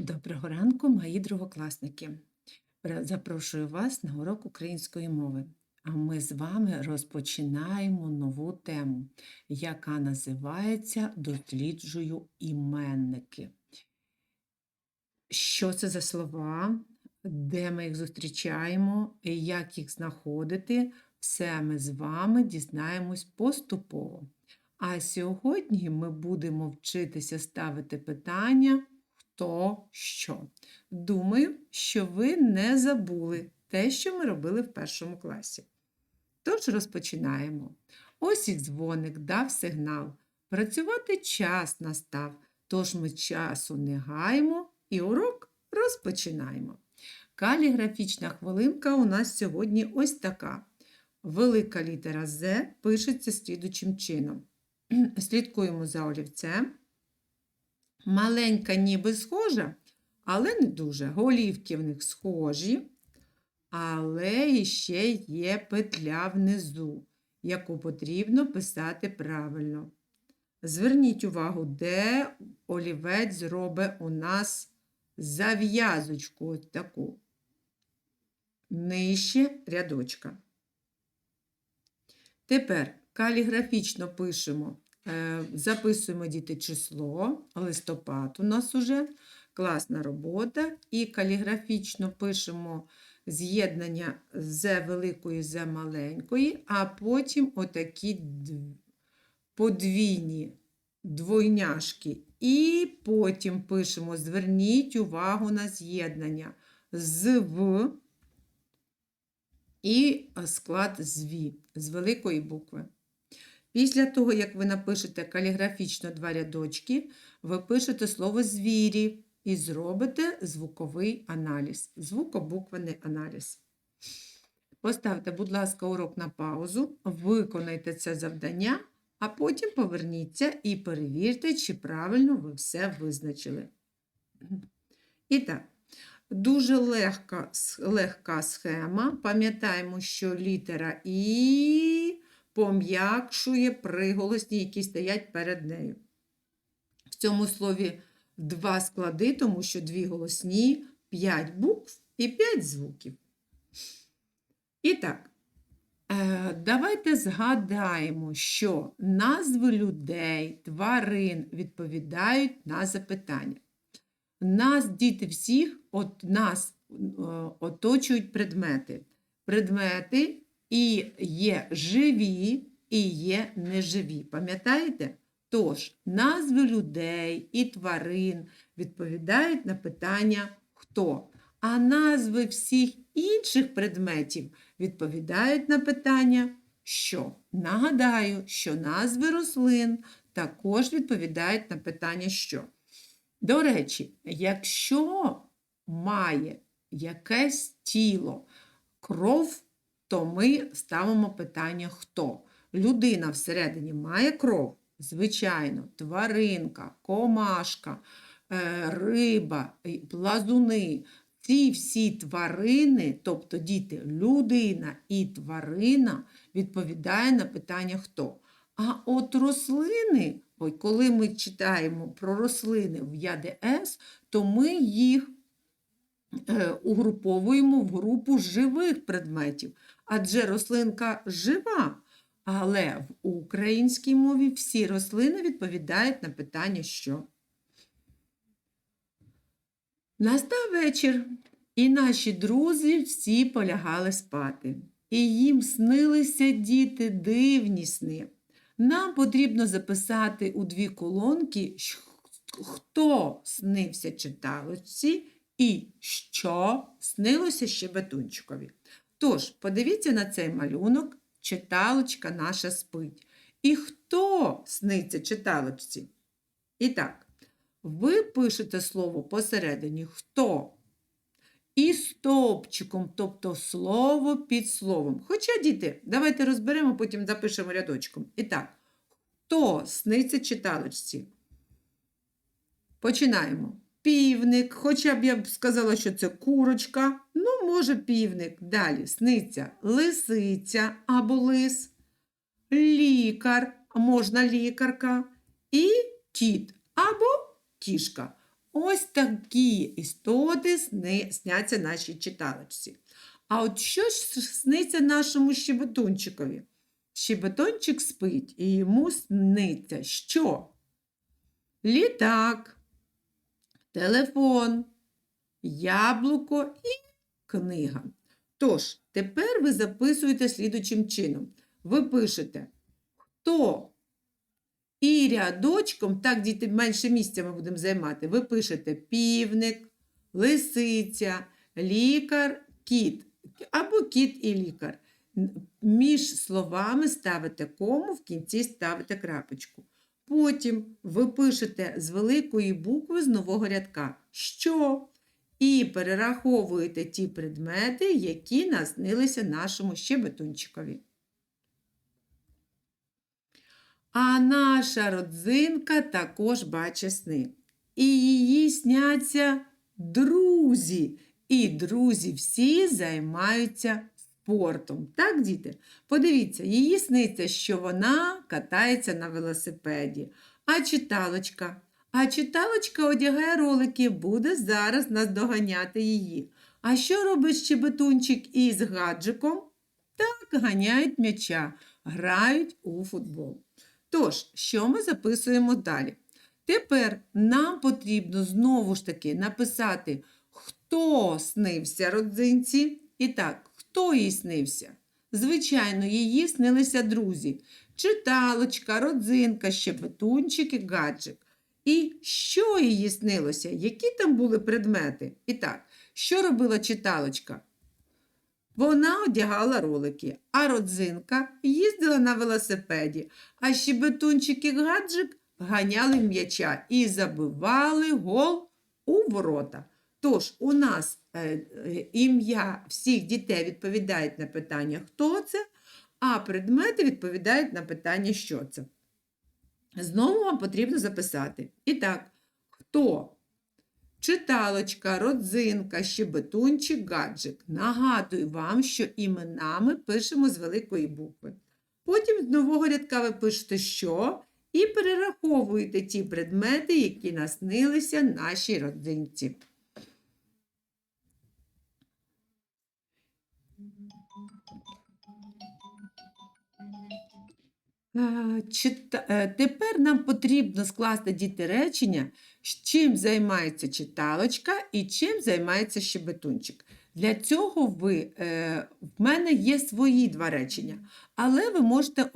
Доброго ранку, мої другокласники. Запрошую вас на урок української мови. А ми з вами розпочинаємо нову тему, яка називається Досліджую іменники. Що це за слова? Де ми їх зустрічаємо, як їх знаходити? Все ми з вами дізнаємось поступово. А сьогодні ми будемо вчитися ставити питання хто що. Думаю, що ви не забули те, що ми робили в першому класі. Тож розпочинаємо. Ось і дзвоник дав сигнал. Працювати час настав, тож ми часу не гаємо і урок розпочинаємо. Каліграфічна хвилинка у нас сьогодні ось така. Велика літера З пишеться слідучим чином. Слідкуємо за олівцем. Маленька ніби схожа, але не дуже. Голівки в них схожі, але іще є петля внизу, яку потрібно писати правильно. Зверніть увагу, де олівець зробить у нас зав'язочку ось таку. Нижче рядочка. Тепер каліграфічно пишемо, записуємо діти число, листопад у нас уже, класна робота. І каліграфічно пишемо з'єднання з великої з маленької, а потім отакі подвійні двойняшки. І потім пишемо, зверніть увагу на з'єднання з в і склад зві з великої букви. Після того, як ви напишете каліграфічно два рядочки, ви пишете слово звірі і зробите звуковий аналіз, звукобуквений аналіз. Поставте, будь ласка, урок на паузу, виконайте це завдання, а потім поверніться і перевірте, чи правильно ви все визначили. І так, Дуже легка, легка схема. Пам'ятаємо, що літера І пом'якшує приголосні, які стоять перед нею. В цьому слові два склади, тому що дві голосні, п'ять букв і п'ять звуків. І так, е, давайте згадаємо, що назви людей, тварин відповідають на запитання. Нас, діти всіх, от нас е, оточують предмети. Предмети і є живі, і є неживі. Пам'ятаєте? Тож, назви людей і тварин відповідають на питання хто. А назви всіх інших предметів відповідають на питання що. Нагадаю, що назви рослин також відповідають на питання що. До речі, якщо має якесь тіло кров, то ми ставимо питання хто. Людина всередині має кров, звичайно, тваринка, комашка, е, риба, і плазуни. Ці всі тварини, тобто діти, людина і тварина відповідає на питання хто. А от рослини, коли ми читаємо про рослини в ЯДС, то ми їх е, угруповуємо в групу живих предметів, адже рослинка жива. Але в українській мові всі рослини відповідають на питання що. Настав вечір, і наші друзі всі полягали спати. І їм снилися діти дивні сни. Нам потрібно записати у дві колонки, хто снився читалочці і що снилося щебетунчикові. Тож, подивіться на цей малюнок, читалочка наша спить. І хто сниться читалочці? І так, ви пишете слово посередині хто і стовпчиком, тобто слово під словом. Хоча, діти, давайте розберемо, потім запишемо рядочком. І так, хто сниться читалочці? Починаємо. Півник, хоча б я б сказала, що це курочка, ну, може, півник. Далі сниться лисиця або лис, лікар, можна лікарка, і кіт або кішка. Ось такі істоти сни, сняться нашій читалочці. А от що ж сниться нашому щебетунчикові? Щебетончик спить, і йому сниться що? Літак, телефон, яблуко і книга. Тож, тепер ви записуєте слідучим чином. Ви пишете, хто і рядочком, так діти менше місця ми будемо займати, ви пишете півник, лисиця, лікар, кіт або кіт і лікар. Між словами ставите кому, в кінці ставите крапочку. Потім ви пишете з великої букви з нового рядка що і перераховуєте ті предмети, які наснилися нашому щебетунчикові. А наша родзинка також бачить сни. І її сняться друзі. І друзі всі займаються спортом. Так, діти? Подивіться, її сниться, що вона катається на велосипеді. А читалочка? А читалочка одягає ролики, буде зараз наздоганяти її. А що робить щебетунчик із гаджиком? Так, ганяють м'яча, грають у футбол. Тож, що ми записуємо далі? Тепер нам потрібно знову ж таки написати, хто снився родзинці. І так, хто їй снився? Звичайно, її снилися друзі. Читалочка, родзинка, щебетунчик і гаджик. І що її снилося? Які там були предмети? І так, що робила читалочка? Вона одягала ролики, а родзинка їздила на велосипеді, а щебетунчик і гаджик ганяли м'яча і забивали гол у ворота. Тож у нас е, е, ім'я всіх дітей відповідають на питання, хто це, а предмети відповідають на питання, що це. Знову вам потрібно записати. І так, хто? Читалочка, родзинка, щебетунчик, гаджик. Нагадую вам, що іменами пишемо з великої букви. Потім з нового рядка ви пишете що і перераховуєте ті предмети, які наснилися нашій родзинці. Тепер нам потрібно скласти діти речення, чим займається читалочка і чим займається щебетунчик. Для цього ви, е, в мене є свої два речення, але ви можете е,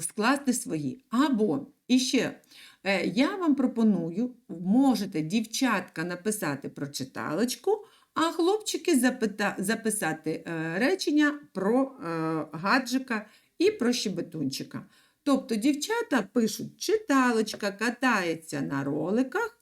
скласти свої. Або іще е, я вам пропоную, можете дівчатка написати про читалочку, а хлопчики запита- записати е, речення про е, гаджика і про щебетунчика. Тобто дівчата пишуть, читалочка катається на роликах,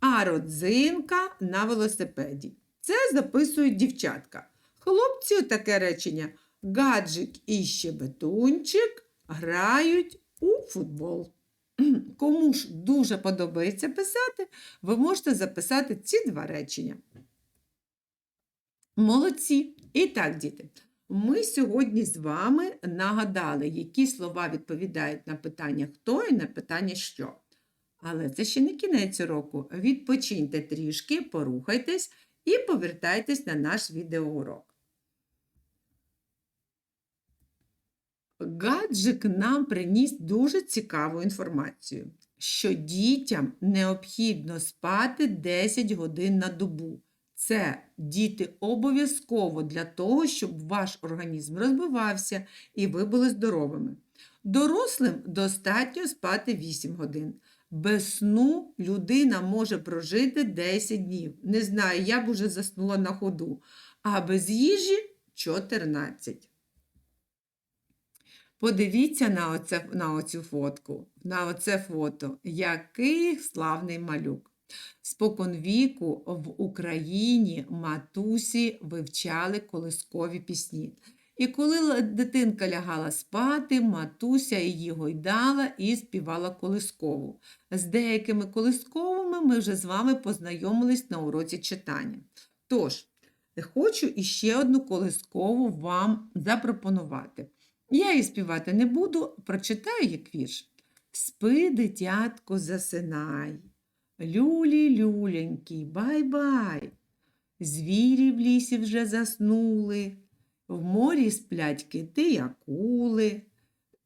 а родзинка на велосипеді. Це записують дівчатка. Хлопці таке речення гаджик і щебетунчик грають у футбол. Кому ж дуже подобається писати, ви можете записати ці два речення. Молодці! І так, діти, ми сьогодні з вами нагадали, які слова відповідають на питання хто і на питання що. Але це ще не кінець уроку. Відпочиньте трішки, порухайтесь і повертайтесь на наш відеоурок. Гаджик нам приніс дуже цікаву інформацію, що дітям необхідно спати 10 годин на добу. Це діти обов'язково для того, щоб ваш організм розвивався і ви були здоровими. Дорослим достатньо спати 8 годин. Без сну людина може прожити 10 днів. Не знаю, я б уже заснула на ходу. А без їжі 14. Подивіться на, оце, на оцю фотку, на оце фото. Який славний малюк. Споконвіку в Україні матусі вивчали колискові пісні. І коли дитинка лягала спати, матуся її гойдала і співала колискову. З деякими колисковими ми вже з вами познайомились на уроці читання. Тож, хочу іще одну колискову вам запропонувати. Я її співати не буду, прочитаю як вірш. Спи, дитятко, засинай. Люлі, люленькі, бай-бай. Звірі в лісі вже заснули, в морі сплять кити й акули,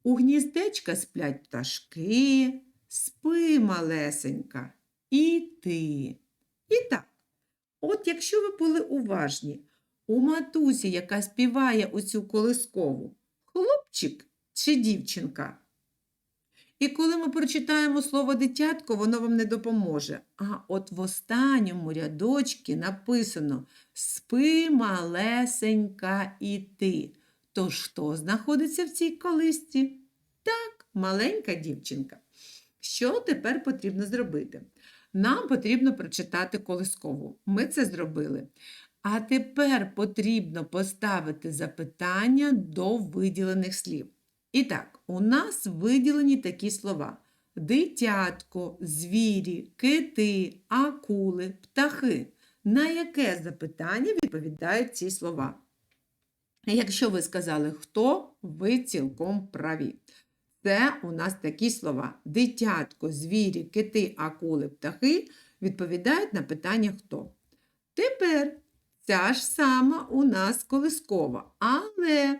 у гніздечка сплять пташки, спи, малесенька, і ти. І так, от якщо ви були уважні, у матусі, яка співає оцю колискову, хлопчик чи дівчинка? І коли ми прочитаємо слово дитятко, воно вам не допоможе. А от в останньому рядочці написано Спи, малесенька, і ти. То хто знаходиться в цій колисці? Так, маленька дівчинка. Що тепер потрібно зробити? Нам потрібно прочитати колискову. Ми це зробили. А тепер потрібно поставити запитання до виділених слів. І так, у нас виділені такі слова: дитятко, звірі, кити, акули, птахи. На яке запитання відповідають ці слова? Якщо ви сказали хто, ви цілком праві. Це у нас такі слова: дитятко, звірі, кити, акули, птахи відповідають на питання хто. Тепер ця ж сама у нас колискова, але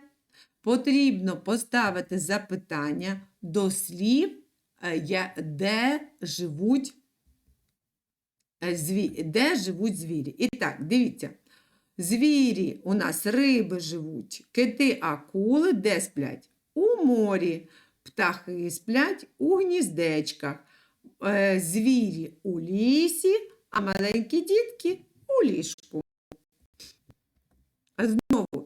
потрібно поставити запитання до слів, е, де живуть, е, де живуть звірі. І так, дивіться. Звірі у нас риби живуть, кити, акули де сплять? У морі. Птахи сплять у гніздечках. Е, Звірі у лісі, а маленькі дітки у ліжку. Знову,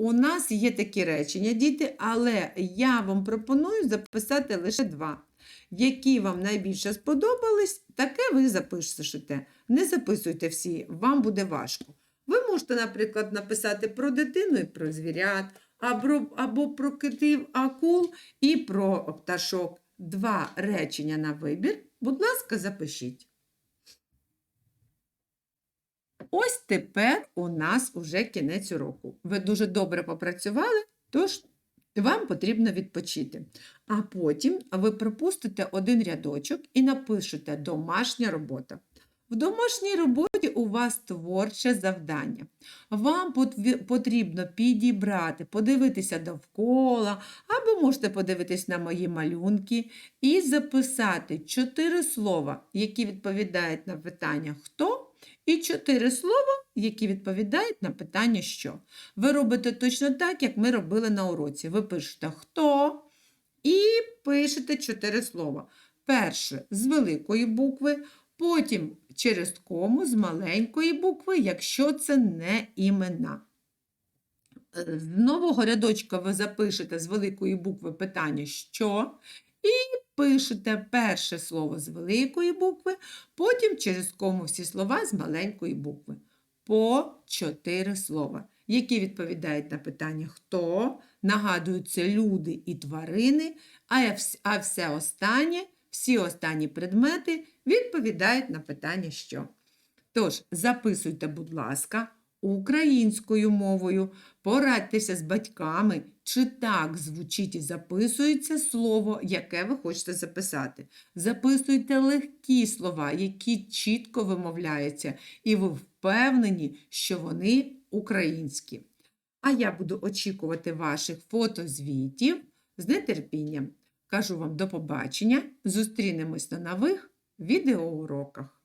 у нас є такі речення, діти, але я вам пропоную записати лише два. Які вам найбільше сподобались, таке ви запишете. Не записуйте всі, вам буде важко. Ви можете, наприклад, написати про дитину і про звірят, або, або про китів акул і про пташок. Два речення на вибір. Будь ласка, запишіть. Ось тепер у нас уже кінець уроку. Ви дуже добре попрацювали, тож вам потрібно відпочити. А потім ви пропустите один рядочок і напишете домашня робота. В домашній роботі у вас творче завдання. Вам потрібно підібрати, подивитися довкола, або можете подивитись на мої малюнки і записати чотири слова, які відповідають на питання хто, і чотири слова, які відповідають на питання що. Ви робите точно так, як ми робили на уроці. Ви пишете хто і пишете чотири слова. Перше з великої букви, потім через кому з маленької букви, якщо це не імена. Е, З нового рядочка ви запишете з великої букви питання що, і пишете перше слово з великої букви, потім через кому всі слова з маленької букви. По чотири слова, які відповідають на питання хто, нагадують це люди і тварини, а все останнє, всі останні предмети відповідають на питання що. Тож, записуйте, будь ласка, українською мовою, порадьтеся з батьками, чи так звучить і записується слово, яке ви хочете записати. Записуйте легкі слова, які чітко вимовляються, і ви впевнені, що вони українські. А я буду очікувати ваших фотозвітів з нетерпінням. Кажу вам до побачення. Зустрінемось на нових відеоуроках.